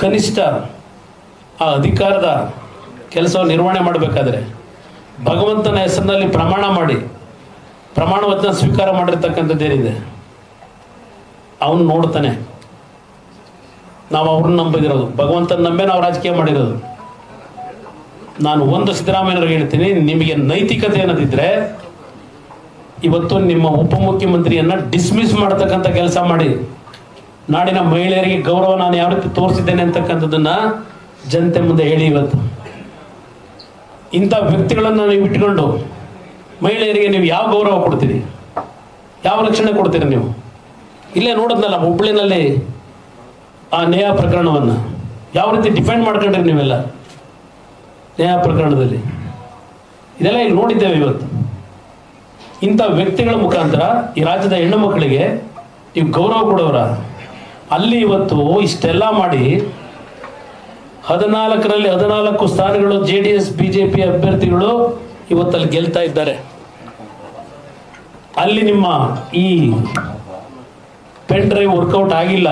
ಕನಿಷ್ಠ ಆ ಅಧಿಕಾರದ ಕೆಲಸವನ್ನು ನಿರ್ವಹಣೆ ಮಾಡಬೇಕಾದ್ರೆ ಭಗವಂತನ ಹೆಸರಿನಲ್ಲಿ ಪ್ರಮಾಣ ಮಾಡಿ ಪ್ರಮಾಣ ವಚನ ಸ್ವೀಕಾರ ಮಾಡಿರ್ತಕ್ಕಂಥದ್ದೇನಿದೆ ಅವನು ನೋಡ್ತಾನೆ. ನಾವು ಅವ್ರನ್ನ ನಂಬಿದಿರೋದು. ಭಗವಂತನ ನಂಬೆ ನಾವು ರಾಜಕೀಯ ಮಾಡಿರೋದು. ನಾನು ಒಂದು ಸಿದ್ದರಾಮಯ್ಯವ್ರಿಗೆ ಹೇಳ್ತೀನಿ, ನಿಮಗೆ ನೈತಿಕತೆ ಅನ್ನೋದಿದ್ರೆ ಇವತ್ತು ನಿಮ್ಮ ಉಪಮುಖ್ಯಮಂತ್ರಿಯನ್ನ ಡಿಸ್ಮಿಸ್ ಮಾಡ್ತಕ್ಕಂಥ ಕೆಲಸ ಮಾಡಿ. ನಾಡಿನ ಮಹಿಳೆಯರಿಗೆ ಗೌರವ ನಾನು ಯಾವ ರೀತಿ ತೋರಿಸಿದ್ದೇನೆ ಅಂತಕ್ಕಂಥದ್ದನ್ನ ಜನತೆ ಮುಂದೆ ಹೇಳಿ ಇವತ್ತು. ಇಂಥ ವ್ಯಕ್ತಿಗಳನ್ನು ನೀವು ಇಟ್ಕೊಂಡು ಮಹಿಳೆಯರಿಗೆ ನೀವು ಯಾವ ಗೌರವ ಕೊಡ್ತೀರಿ? ಯಾವ ರಕ್ಷಣೆ ಕೊಡ್ತೀರಿ ನೀವು? ಇಲ್ಲೇ ನೋಡಿದ್ನಲ್ಲ ಹುಬ್ಬಳ್ಳಿನಲ್ಲಿ ಆ ನೇಹ ಪ್ರಕರಣವನ್ನು. ಯಾವ ರೀತಿ ಡಿಫೆಂಡ್ ಮಾಡ್ಕೊಂಡ್ರಿ ನೀವೆಲ್ಲ? ನೇಹ ಪ್ರಕರಣದಲ್ಲಿ. ಇದೆಲ್ಲ ಇಲ್ಲಿ ನೋಡಿದ್ದೇವೆ ಇವತ್ತು. ಇಂಥ ವ್ಯಕ್ತಿಗಳ ಮುಖಾಂತರ ಈ ರಾಜ್ಯದ ಹೆಣ್ಣು ಮಕ್ಕಳಿಗೆ ನೀವು ಗೌರವ ಕೊಡೋರ ಅಲ್ಲಿ ಇವತ್ತು ಇಷ್ಟೆಲ್ಲ ಮಾಡಿ ಹದಿನಾಲ್ಕರಲ್ಲಿ ಹದಿನಾಲ್ಕು ಸ್ಥಾನಗಳು ಜೆ ಡಿ ಎಸ್ ಬಿಜೆಪಿ ಅಭ್ಯರ್ಥಿಗಳು ಇವತ್ತಲ್ಲಿ ಗೆಲ್ತಾ ಇದ್ದಾರೆ. ಅಲ್ಲಿ ನಿಮ್ಮ ಈ ಪೆನ್ ಡ್ರೈವ್ ವರ್ಕೌಟ್ ಆಗಿಲ್ಲ.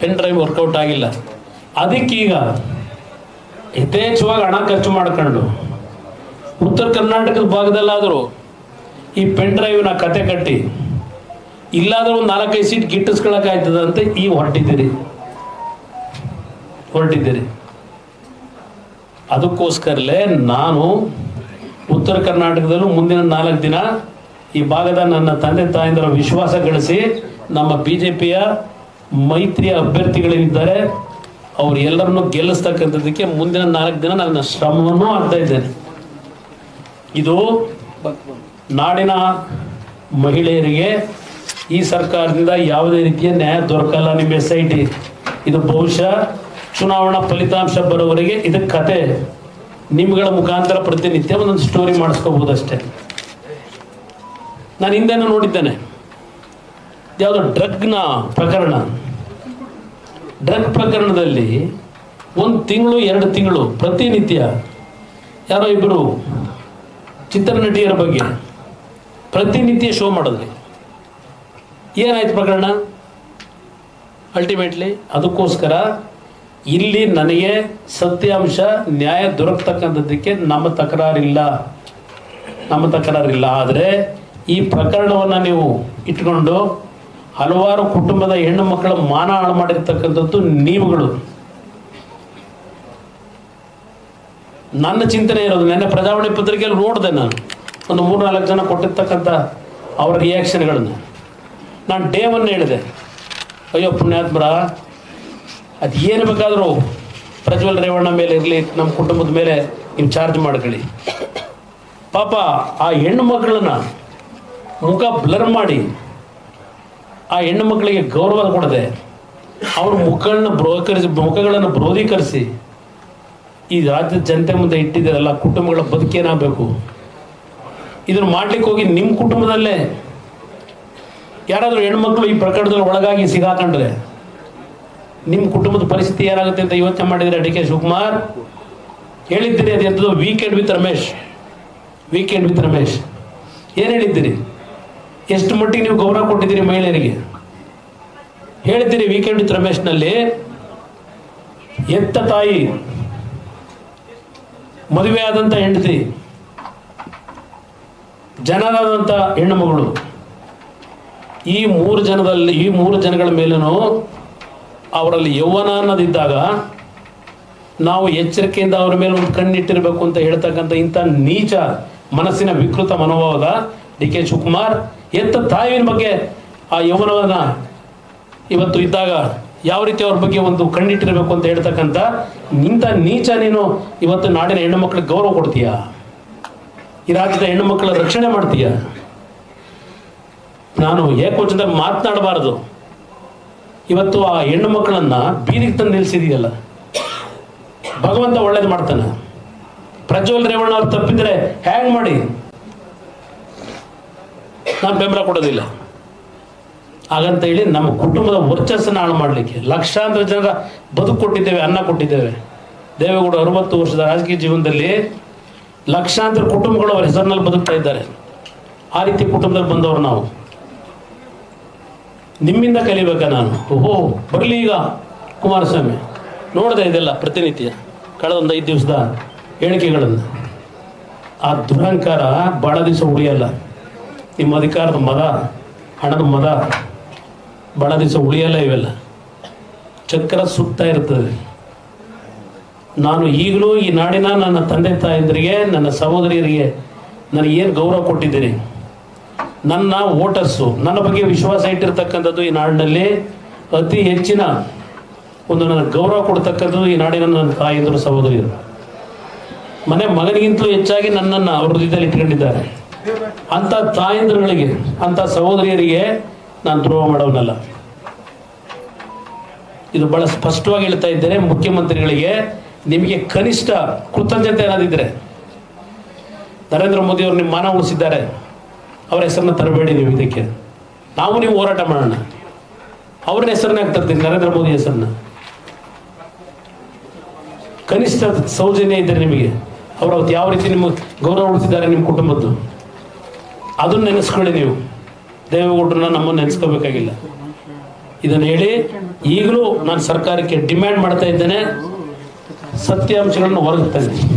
ಪೆನ್ ಡ್ರೈವ್ ವರ್ಕೌಟ್ ಆಗಿಲ್ಲ. ಅದಕ್ಕೀಗ ಯಥೇಚ್ಛವಾಗಿ ಹಣ ಖರ್ಚು ಮಾಡ್ಕೊಂಡು ಉತ್ತರ ಕರ್ನಾಟಕದ ಭಾಗದಲ್ಲಾದರೂ ಈ ಪೆನ್ ಡ್ರೈವ್ನ ಕತೆ ಕಟ್ಟಿ ಇಲ್ಲಾದ್ರೂ ಒಂದು ನಾಲ್ಕೈದು ಸೀಟ್ ಗಿಟ್ಟಿಸ್ಕೊಳಕ್ಕಾಯ್ತದ ಅಂತ ಈ ಹೊರಟಿದ್ದೀರಿ. ಹೊರಟಿದ್ದೀರಿ. ಅದಕ್ಕೋಸ್ಕರಲೇ ನಾನು ಉತ್ತರ ಕರ್ನಾಟಕದಲ್ಲೂ ಮುಂದಿನ ನಾಲ್ಕು ದಿನ ಈ ಭಾಗದ ನನ್ನ ತಂದೆ ತಾಯಂದಿರ ವಿಶ್ವಾಸ ಗಳಿಸಿ ನಮ್ಮ ಬಿ ಜೆ ಪಿಯ ಮೈತ್ರಿಯ ಅಭ್ಯರ್ಥಿಗಳೇನಿದ್ದಾರೆ ಅವ್ರು ಎಲ್ಲರನ್ನು ಗೆಲ್ಲಿಸ್ತಕ್ಕಂಥದ್ದಕ್ಕೆ ಮುಂದಿನ ನಾಲ್ಕು ದಿನ ನನ್ನ ಶ್ರಮವನ್ನು ಆಗ್ತಾ ಇದ್ದೇನೆ. ಇದು ನಾಡಿನ ಮಹಿಳೆಯರಿಗೆ ಈ ಸರ್ಕಾರದಿಂದ ಯಾವುದೇ ರೀತಿಯ ನ್ಯಾಯ ದೊರಕಲ್ಲ ನಿಮ್ಮ ಎಸ್ ಐ ಟಿ ಇದು ಬಹುಶಃ ಚುನಾವಣಾ ಫಲಿತಾಂಶ ಬರೋವರೆಗೆ ಇದಕ್ಕೆ ಕತೆ. ನಿಮ್ಗಳ ಮುಖಾಂತರ ಪ್ರತಿನಿತ್ಯ ಒಂದೊಂದು ಸ್ಟೋರಿ ಮಾಡಿಸ್ಕೋಬಹುದು ಅಷ್ಟೇ. ನಾನು ಹಿಂದೆನೂ ನೋಡಿದ್ದೇನೆ. ಯಾವುದೋ ಡ್ರಗ್ನ ಪ್ರಕರಣ. ಡ್ರಗ್ ಪ್ರಕರಣದಲ್ಲಿ ಒಂದು ತಿಂಗಳು, ಎರಡು ತಿಂಗಳು ಪ್ರತಿನಿತ್ಯ ಯಾರೋ ಇಬ್ಬರು ಚಿತ್ರನಟಿಯರ ಬಗ್ಗೆ ಪ್ರತಿನಿತ್ಯ ಶೋ ಮಾಡಿದ್ರಿ. ಏನಾಯ್ತು ಪ್ರಕರಣ? ಅಲ್ಟಿಮೇಟ್ಲಿ ಅದಕ್ಕೋಸ್ಕರ ಇಲ್ಲಿ ನನಗೆ ಸತ್ಯಾಂಶ ನ್ಯಾಯ ದೊರಕತಕ್ಕಂಥದ್ದಕ್ಕೆ ನಮ್ಮ ತಕರಾರಿಲ್ಲ. ನಮ್ಮ ತಕರಾರಿಲ್ಲ. ಆದರೆ ಈ ಪ್ರಕರಣವನ್ನು ನೀವು ಇಟ್ಕೊಂಡು ಹಲವಾರು ಕುಟುಂಬದ ಹೆಣ್ಣು ಮಕ್ಕಳ ಮಾನ ಹಾಳು ಮಾಡಿರ್ತಕ್ಕಂಥದ್ದು ನೀವುಗಳು. ನನ್ನ ಚಿಂತನೆ ಇರೋದು, ನೆನ್ನೆ ಪ್ರಜಾವಾಣಿ ಪತ್ರಿಕೆಯಲ್ಲಿ ನೋಡಿದೆ ನಾನು. ಒಂದು ಮೂರು ನಾಲ್ಕು ಜನ ಕೊಟ್ಟಿರ್ತಕ್ಕಂಥ ಅವರ ರಿಯಾಕ್ಷನ್ಗಳನ್ನು ನಾನು ಡೇ ಒನ್ ಹೇಳಿದೆ. ಅಯ್ಯೋ, ಪುಣ್ಯಾತ್ಮರ, ಅದು ಏನು ಬೇಕಾದರೂ ಪ್ರಜ್ವಲ್ ರೇವಣ್ಣ ಮೇಲೆ ಇರಲಿ ನಮ್ಮ ಕುಟುಂಬದ ಮೇಲೆ ನೀವು ಚಾರ್ಜ್ ಮಾಡ್ಕೊಳ್ಳಿ. ಪಾಪ, ಆ ಹೆಣ್ಣು ಮಕ್ಕಳನ್ನ ಮುಖ ಬ್ಲರ್ ಮಾಡಿ, ಆ ಹೆಣ್ಣು ಮಕ್ಕಳಿಗೆ ಗೌರವ ಕೊಡದೆ, ಅವ್ರ ಮುಖಗಳನ್ನ ಬ್ರೋಕರಿಸಿ, ಮುಖಗಳನ್ನು ಬ್ರೋಧೀಕರಿಸಿ, ಈ ರಾಜ್ಯದ ಜನತೆ ಮುಂದೆ ಇಟ್ಟಿದ್ದಾರಲ್ಲ, ಕುಟುಂಬಗಳ ಬದುಕೇನಾಗಬೇಕು? ಇದನ್ನು ಮಾಡ್ಲಿಕ್ಕೆ ಹೋಗಿ ನಿಮ್ಮ ಕುಟುಂಬದಲ್ಲೇ ಯಾರಾದರೂ ಹೆಣ್ಮಕ್ಳು ಈ ಪ್ರಕರಣದಲ್ಲಿ ಒಳಗಾಗಿ ಸಿಗಾಕಂಡ್ರೆ ನಿಮ್ಮ ಕುಟುಂಬದ ಪರಿಸ್ಥಿತಿ ಏನಾಗುತ್ತೆ ಅಂತ ಯೋಚನೆ ಮಾಡಿದರೆ ಡಿ ಕೆ ಶಿವಕುಮಾರ್, ಹೇಳಿದ್ದೀರಿ ಅದು ಎಂಥದ್ದು weekend with Ramesh weekend with Ramesh. ಏನು ಹೇಳಿದ್ದೀರಿ? ಎಷ್ಟು ಮಟ್ಟಿಗೆ ನೀವು ಗೌರವ ಕೊಟ್ಟಿದ್ದೀರಿ ಮಹಿಳೆಯರಿಗೆ? ಹೇಳಿದ್ದೀರಿ ವೀಕೆಂಡ್ ವಿತ್ ರಮೇಶ್ನಲ್ಲಿ, ಎತ್ತ ತಾಯಿ ಮದುವೆ ಆದಂಥ ಹೆಂಡತಿ ಜನರಾದಂಥ ಹೆಣ್ಣು ಮಗಳು. ಈ ಮೂರು ಜನದಲ್ಲಿ, ಈ ಮೂರು ಜನಗಳ ಮೇಲೂ ಅವರಲ್ಲಿ ಯೌವನ ಅನ್ನೋದಿದ್ದಾಗ ನಾವು ಎಚ್ಚರಿಕೆಯಿಂದ ಅವರ ಮೇಲೆ ಒಂದು ಕಣ್ಣಿಟ್ಟಿರಬೇಕು ಅಂತ ಹೇಳ್ತಕ್ಕಂಥ ಇಂಥ ನೀಚ ಮನಸ್ಸಿನ ವಿಕೃತ ಮನೋಭಾವದ ಡಿ ಕೆ ಶಿವಕುಮಾರ್, ಎತ್ತ ತಾಯಿನ ಬಗ್ಗೆ ಆ ಯೌವನವನ್ನ ಇವತ್ತು ಇದ್ದಾಗ ಯಾವ ರೀತಿ ಅವ್ರ ಬಗ್ಗೆ ಒಂದು ಕಣ್ಣಿಟ್ಟಿರಬೇಕು ಅಂತ ಹೇಳ್ತಕ್ಕಂಥ ಇಂಥ ನೀಚ ನೀನು ಇವತ್ತು ನಾಡಿನ ಹೆಣ್ಣು ಮಕ್ಕಳಿಗೆ ಗೌರವ ಕೊಡ್ತೀಯಾ? ಈ ರಾಜ್ಯದ ಹೆಣ್ಣು ಮಕ್ಕಳ ರಕ್ಷಣೆ ಮಾಡ್ತೀಯ? ನಾನು ಏಕವಚನದಲ್ಲಿ ಮಾತನಾಡಬಾರದು. ಇವತ್ತು ಆ ಹೆಣ್ಣು ಮಕ್ಕಳನ್ನ ಬೀದಿಗೆ ತಂದು ನಿಲ್ಸಿದೆಯಲ್ಲ ಭಗವಂತ ಒಳ್ಳೇದು ಮಾಡ್ತಾನೆ. ಪ್ರಜ್ವಲ್ ರೇವಣ್ಣ ಅವ್ರು ತಪ್ಪಿದ್ರೆ ಹ್ಯಾಂಗ್ ಮಾಡಿ. ನಾನು ಬೆಂಬಲ ಕೊಡೋದಿಲ್ಲ. ಹಾಗಂತ ಹೇಳಿ ನಮ್ಮ ಕುಟುಂಬದ ವರ್ಚಸ್ಸನ್ನು ಹಾಳು ಮಾಡಲಿಕ್ಕೆ ಲಕ್ಷಾಂತರ ಜನರ ಬದುಕು ಕೊಟ್ಟಿದ್ದೇವೆ, ಅನ್ನ ಕೊಟ್ಟಿದ್ದೇವೆ. ದೇವೇಗೌಡ ಅರವತ್ತು ವರ್ಷದ ರಾಜಕೀಯ ಜೀವನದಲ್ಲಿ ಲಕ್ಷಾಂತರ ಕುಟುಂಬಗಳು ಅವರ ಹೆಸರಿನಲ್ಲಿ ಬದುಕ್ತಾ ಇದ್ದಾರೆ. ಆ ರೀತಿ ಕುಟುಂಬದಲ್ಲಿ ಬಂದವರು ನಾವು. ನಿಮ್ಮಿಂದ ಕಲಿಬೇಕಾ ನಾನು. ಓಹೋ, ಬರಲಿ ಈಗ ಕುಮಾರಸ್ವಾಮಿ. ನೋಡಿದೆ ಇದೆಲ್ಲ ಪ್ರತಿನಿತ್ಯ. ಕಳೆದ ಒಂದು ಐದು ದಿವಸದ ಹೇಳಿಕೆಗಳನ್ನು. ಆ ದುರಹಂಕಾರ ಭಾಳ ದಿವಸ ಉಳಿಯಲ್ಲ. ನಿಮ್ಮ ಅಧಿಕಾರದ ಮದ ಹಣದ ಮದ ಭಾಳ ದಿವಸ ಉಳಿಯಲ್ಲ ಇವೆಲ್ಲ. ಚಕ್ರ ಸುತ್ತ ಇರ್ತದೆ. ನಾನು ಈಗಲೂ ಈ ನಾಡಿನ ನನ್ನ ತಂದೆ ತಾಯಂದರಿಗೆ, ನನ್ನ ಸಹೋದರಿಯರಿಗೆ ನನಗೇನು ಗೌರವ ಕೊಟ್ಟಿದ್ದೀನಿ. ನನ್ನ ವೋಟರ್ಸು, ನನ್ನ ಬಗ್ಗೆ ವಿಶ್ವಾಸ ಇಟ್ಟಿರ್ತಕ್ಕಂಥದ್ದು ಈ ನಾಡಿನಲ್ಲಿ ಅತಿ ಹೆಚ್ಚಿನ ಒಂದು ನನ್ನ ಗೌರವ ಕೊಡ್ತಕ್ಕಂಥದ್ದು ಈ ನಾಡಿನ ನನ್ನ ತಾಯಂದಿರು ಸಹೋದರಿಯರು ಮನೆ ಮಗನಿಗಿಂತಲೂ ಹೆಚ್ಚಾಗಿ ನನ್ನನ್ನು ಅವ್ರ ಹೃದಯದಲ್ಲಿ ಇಟ್ಕೊಂಡಿದ್ದಾರೆ. ಅಂಥ ತಾಯಂದ್ರಗಳಿಗೆ, ಅಂಥ ಸಹೋದರಿಯರಿಗೆ ನಾನು ದ್ರೋಹ ಮಾಡೋನಲ್ಲ. ಇದು ಬಹಳ ಸ್ಪಷ್ಟವಾಗಿ ಹೇಳ್ತಾ ಇದ್ದೇನೆ, ಮುಖ್ಯಮಂತ್ರಿಗಳಿಗೆ ನಿಮಗೆ ಕನಿಷ್ಠ ಕೃತಜ್ಞತೆ ಏನಾದಿದ್ರೆ ನರೇಂದ್ರ ಮೋದಿ ಅವರು ನಿಮ್ಮ ಮಾನ ಉಳಿಸಿದ್ದಾರೆ. ಅವರ ಹೆಸರನ್ನ ತರಬೇಡಿ ನೀವು ಇದಕ್ಕೆ. ನಾವು ನೀವು ಹೋರಾಟ ಮಾಡೋಣ. ಅವ್ರ ಹೆಸರನ್ನ ಯಾಕೆ ತರ್ತೀನಿ ನರೇಂದ್ರ ಮೋದಿ ಹೆಸರನ್ನ? ಕನಿಷ್ಠ ಸೌಜನ್ಯ ಇದ್ದಾರೆ ನಿಮಗೆ. ಅವರು ಅವತ್ತು ಯಾವ ರೀತಿ ನಿಮ್ಮ ಗೌರವ ಉಳಿಸಿದ್ದಾರೆ ನಿಮ್ಮ ಕುಟುಂಬದ್ದು? ಅದನ್ನು ನೆನೆಸ್ಕೊಳ್ಳಿ ನೀವು. ದೇವೇಗೌಡರನ್ನ ನಮ್ಮನ್ನು ನೆನೆಸ್ಕೋಬೇಕಾಗಿಲ್ಲ. ಇದನ್ನು ಹೇಳಿ, ಈಗಲೂ ನಾನು ಸರ್ಕಾರಕ್ಕೆ ಡಿಮ್ಯಾಂಡ್ ಮಾಡ್ತಾ ಇದ್ದೇನೆ. ಸತ್ಯಾಂಶಗಳನ್ನು ಹೊರಗೆ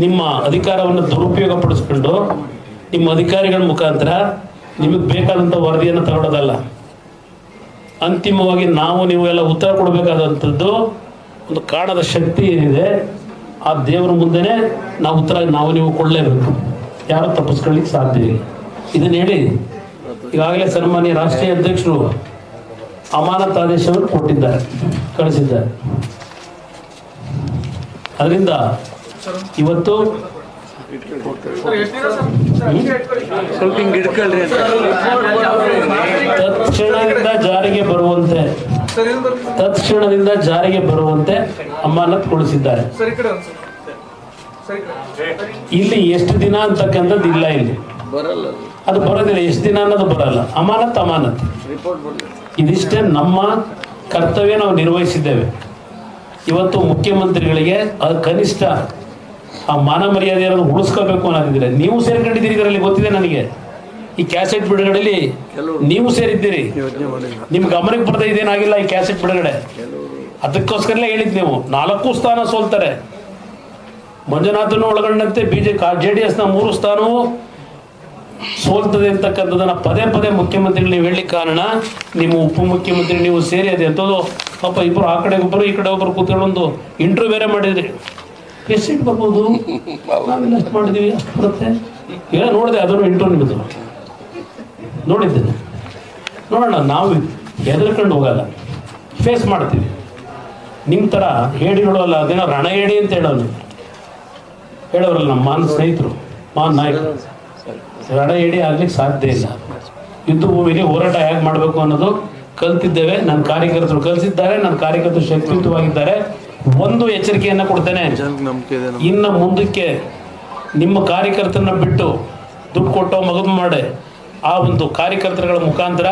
ನಿಮ್ಮ ಅಧಿಕಾರವನ್ನು ದುರುಪಯೋಗ ಪಡಿಸ್ಕೊಂಡು ನಿಮ್ಮ ಅಧಿಕಾರಿಗಳ ಮುಖಾಂತರ ನಿಮಗೆ ಬೇಕಾದಂಥ ವರದಿಯನ್ನು ತಗೊಳ್ಳೋದಲ್ಲ ಅಂತಿಮವಾಗಿ ನಾವು ನೀವು ಎಲ್ಲ ಉತ್ತರ ಕೊಡಬೇಕಾದಂಥದ್ದು ಒಂದು ಕಾಣದ ಶಕ್ತಿ ಏನಿದೆ, ಆ ದೇವರ ಮುಂದೆನೇ ನಾವು ಉತ್ತರ ನಾವು ನೀವು ಕೊಡಲೇಬೇಕು. ಯಾರು ತಪ್ಪಿಸ್ಕೊಳ್ಳಿಕ್ಕೆ ಸಾಧ್ಯ ಇಲ್ಲ. ಇದನ್ನು ಹೇಳಿ, ಈಗಾಗಲೇ ಸನ್ಮಾನ್ಯ ರಾಷ್ಟ್ರೀಯ ಅಧ್ಯಕ್ಷರು ಅಮಾನತ್ ಆದೇಶವನ್ನು ಕೊಟ್ಟಿದ್ದಾರೆ, ಕಳಿಸಿದ್ದಾರೆ. ಅದರಿಂದ ಇವತ್ತು ಸ್ವಲ್ಪ ತತ್ಕ್ಷಣದಿಂದ ಜಾರಿಗೆ ಬರುವಂತೆ, ತತ್ಕ್ಷಣದಿಂದ ಜಾರಿಗೆ ಬರುವಂತೆ ಅಮಾನತ್ ಕೊಡಿಸಿದ್ದಾರೆ ಇಲ್ಲಿ ಎಷ್ಟು ದಿನ ಅಂತಕ್ಕಂಥದ್ದು ಇಲ್ಲ ಇಲ್ಲಿ. ಅದು ಬರೋದಿಲ್ಲ, ಎಷ್ಟು ದಿನ ಅನ್ನೋದು ಬರಲ್ಲ. ಅಮಾನತ್ ಅಮಾನತ್. ಇದಿಷ್ಟೇ ನಮ್ಮ ಕರ್ತವ್ಯ ನಾವು ನಿರ್ವಹಿಸಿದ್ದೇವೆ. ಇವತ್ತು ಮುಖ್ಯಮಂತ್ರಿಗಳಿಗೆ ಅದು ಕನಿಷ್ಠ ಆ ಮಾನ ಮರ್ಯಾದೆಯನ್ನು ಉಳಿಸ್ಕೋಬೇಕು ಅನ್ನೋದಿದ್ರೆ ನೀವು ಸೇರ್ಕೊಂಡಿದ್ದೀರಿ ಇದರಲ್ಲಿ ಗೊತ್ತಿದೆ ನನಗೆ. ಈ ಕ್ಯಾಸೆಟ್ ಬಿಡುಗಡೆಯಲ್ಲಿ ನೀವು ಸೇರಿದ್ದೀರಿ. ನಿಮ್ ಗಮನಕ್ಕೆ ಬರ್ತಾ ಇದೇನಾಗಿಲ್ಲ ಈ ಕ್ಯಾಸೆಟ್ ಬಿಡುಗಡೆ. ಅದಕ್ಕೋಸ್ಕರಲೇ ಹೇಳಿದ್ ನೀವು ನಾಲ್ಕು ಸ್ಥಾನ ಸೋಲ್ತಾರೆ. ಮಂಜುನಾಥನ್ನು ಒಳಗೊಂಡಂತೆ ಬಿಜೆಪಿ ಜೆ ಡಿ ಎಸ್ನ ಮೂರು ಸ್ಥಾನವೂ ಸೋಲ್ತದೆ ಅಂತಕ್ಕಂಥದ್ದನ್ನ ಪದೇ ಪದೇ ಮುಖ್ಯಮಂತ್ರಿಗಳು ನೀವು ಹೇಳಿ ಕಾರಣ ನಿಮ್ಮ ಉಪಮುಖ್ಯಮಂತ್ರಿ ನೀವು ಸೇರಿ ಅದೇ ಅಂತದ್ದು ಪಾಪ ಇಬ್ಬರು ಆ ಕಡೆ ಒಬ್ಬರು ಈ ಕಡೆ ಒಬ್ಬರು ಕೂತ್ಕೊಂಡು ಒಂದು ಇಂಟರ್ವ್ಯೂ ಬೇರೆ ಮಾಡಿದ್ರಿ. ಎಷ್ಟು ಬರ್ಬೋದು. ನಾವೆಲ್ಲ ಎಷ್ಟು ಮಾಡಿದೀವಿ, ಅಷ್ಟು ಬರುತ್ತೆ. ಈಗ ನೋಡಿದೆ, ಅದನ್ನು ಇಂಟರ್ವ್ಯೂ ನೋಡಿದ್ದೇನೆ ನೋಡೋಣ, ನಾವು ಹೆದರ್ಕೊಂಡು ಹೋಗಲ್ಲ. ಫೇಸ್ ಮಾಡ್ತೀವಿ. ನಿಮ್ಮ ಥರ ಹೇಳಿ ನೋಡೋಲ್ಲ ಅದೇನೋ ರಣ ಹೇಳಿ ಅಂತ ಹೇಳೋನು. ಹೇಳೋರಲ್ಲ, ನಮ್ಮ ಮಾನ ಸ್ನೇಹಿತರು, ಮಾನ್ ನಾಯಕ ರಣ ಹೇಳಿ ಆಗ್ಲಿಕ್ಕೆ ಸಾಧ್ಯ ಇಲ್ಲ. ಯುದ್ಧ ಭೂಮಿಗೆ ಹೋರಾಟ ಹೇಗೆ ಮಾಡಬೇಕು ಅನ್ನೋದು ಕಲ್ತಿದ್ದೇವೆ. ನನ್ನ ಕಾರ್ಯಕರ್ತರು ಕಲಿಸಿದ್ದಾರೆ ನನ್ನ ಕಾರ್ಯಕರ್ತರು ಶಕ್ತಿಯುತವಾಗಿದ್ದಾರೆ. ಒಂದು ಎಚ್ಚರಿಕೆಯನ್ನು ಕೊಡ್ತೇನೆ. ಇನ್ನು ಮುಂದಕ್ಕೆ ನಿಮ್ಮ ಕಾರ್ಯಕರ್ತರನ್ನ ಬಿಟ್ಟು ದುಡ್ಡು ಕೊಟ್ಟೋ ಮಗದು ಮಾಡಿ ಆ ಒಂದು ಕಾರ್ಯಕರ್ತರುಗಳ ಮುಖಾಂತರ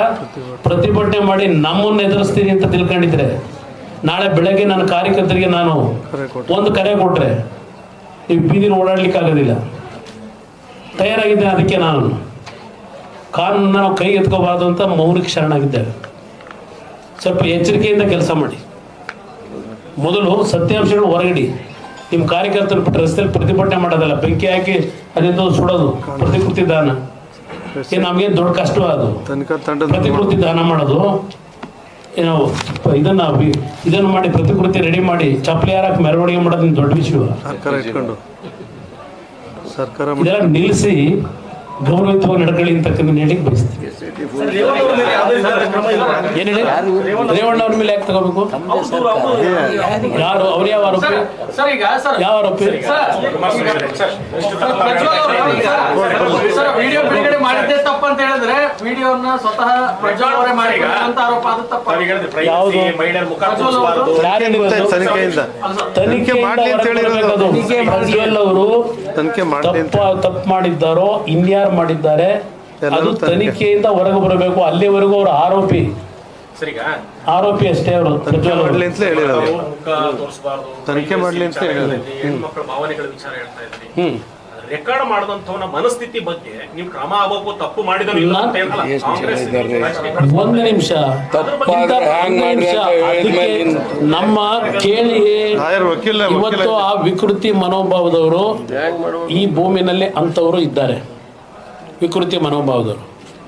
ಪ್ರತಿಭಟನೆ ಮಾಡಿ ನಮ್ಮನ್ನು ಎದುರಿಸ್ತೀನಿ ಅಂತ ತಿಳ್ಕೊಂಡಿದ್ರೆ ನಾಳೆ ಬೆಳಗ್ಗೆ ನನ್ನ ಕಾರ್ಯಕರ್ತರಿಗೆ ನಾನು ಒಂದು ಕರೆ ಕೊಟ್ರೆ ನೀವು ಬೀದಿನ ಓಡಾಡ್ಲಿಕ್ಕೆ ಆಗೋದಿಲ್ಲ. ತಯಾರಾಗಿದ್ದೇನೆ ಅದಕ್ಕೆ ನಾನು. ಕಾನೂನನ್ನ ನಾವು ಕೈ ಎತ್ಕೋಬಾರ್ದು ಅಂತ ಮೌನಕ್ಕೆ ಶರಣಾಗಿದ್ದೇವೆ. ಸ್ವಲ್ಪ ಎಚ್ಚರಿಕೆಯಿಂದ ಕೆಲಸ ಮಾಡಿ. ಮೊದಲು ಸತ್ಯಾಂಶಗಳು ಹೊರಗಡಿ. ನಿಮ್ಮ ಕಾರ್ಯಕರ್ತರು ಬಿಟ್ಟು ರಸ್ತೆಯಲ್ಲಿ ಪ್ರತಿಭಟನೆ ಮಾಡೋದಲ್ಲ ಬೆಂಕಿ ಹಾಕಿ ಅದೇ ಸುಡೋದು ಪ್ರತಿಕೃತಿ ದಾನ. ಏನು ನಮಗೇನು ದೊಡ್ಡ ಕಷ್ಟ ಅದು. ಪ್ರತಿಕೃತಿ ದಾನ ಮಾಡೋದು. ಏನೋ ಇದನ್ನ ಇದನ್ನು ಮಾಡಿ ಪ್ರತಿಕೃತಿ ರೆಡಿ ಮಾಡಿ ಚಪ್ಪಲಿ ಹಾರಕ್ಕೆ ಮೆರವಣಿಗೆ ಮಾಡೋದು ದೊಡ್ಡ ವಿಷಯ. ಸರ್ಕಾರ ನಿಲ್ಲಿಸಿ ಗೌರವಯುತವಾಗಿ ನಡ್ಕೊಳ್ಳಿ ಅಂತಕ್ಕಂಥ ಹೇಳಿಕ್ ಬಯಸ್ತೀನಿ. ಏನ್ ಹೇಳಿ ರೇವಣ್ಣ ಅವ್ರ ಮೇಲೆ ಯಾಕೆ ತಗೋಬೇಕು ಯಾರು ಅವ್ರು ಯಾವ ಆರೋಪಿ ಯಾವ ಆರೋಪಿ ವಿಡಿಯೋ ಬಿಡುಗಡೆ ಮಾಡಿದ್ದೆ ತಪ್ಪು ಅಂತ ಹೇಳಿದ್ರೆ ವಿಡಿಯೋನ ಸ್ವತಃ ಪ್ರಜ್ವಲ್ ಅವರೇ ಮಾಡಿ ಆರೋಪ ಅದು ತಪ್ಪು ಯಾವುದು? ತನಿಖೆ ಮಾಡ್ಲಿ ಅಂತ ಹೇಳಿರೋದು. ಪ್ರಜ್ವಲ್ ಅವರು ತನಿಖೆ ಮಾಡಿ ಅಂತ ತಪ್ಪು ಮಾಡಿದ್ದಾರೋ ಇನ್ಯಾರು ಮಾಡಿದ್ದಾರೆ ಅದು ತನಿಖೆಯಿಂದ ಹೊರಗೆ ಬರಬೇಕು ಅಲ್ಲಿವರೆಗೂ ಅವರು ಆರೋಪಿ. ಆರೋಪಿ ಅಷ್ಟೇ ಅವರು ತನಿಖೆ ಮಾಡ್ಲಿ ಅಂತಲೇ ಹೇಳಿರೋದು ತನಿಖೆ ಮಾಡ್ಲಿ ಅಂತ ಹೇಳಿರೋದು. ಹೆಣ್ಮಕ್ಳ ಭಾವನೆಗಳ ವಿಚಾರ ಹೇಳ್ತಾ ಇದ್ರಿ? ರೆಕಾರ್ಡ್ ಮನಸ್ಥಿತಿ ಬಗ್ಗೆ ನೀವು ಕ್ರಮ ಆಗಬೇಕು ತಪ್ಪು ಒಂದು ನಿಮಿಷ. ನಮ್ಮ ಕೇಳಿ ಇವತ್ತು ಆ ವಿಕೃತಿ ಮನೋಭಾವದವರು ಈ ಭೂಮಿನಲ್ಲಿ ಅಂತವರು ಇದ್ದಾರೆ. ವಿಕೃತಿ ಮನೋಭಾವದವರು